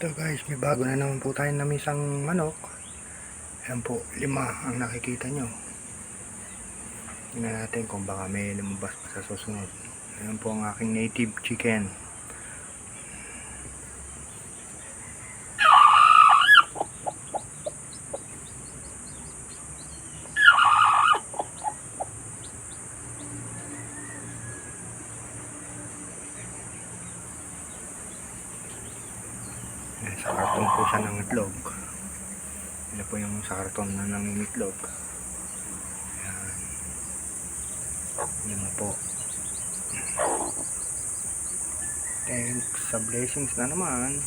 Ito guys, may bago na naman po tayo na isang manok. Ayan po, lima ang nakikita nyo. Tingnan natin kung baka may lumabas pa sa susunod. Ayan po ang aking native chicken. Ayan, sa karton po siya ng itlog. Yan po yung sa karton na nangingitlog. Ayan. Lima po. Thanks sa blessings na naman.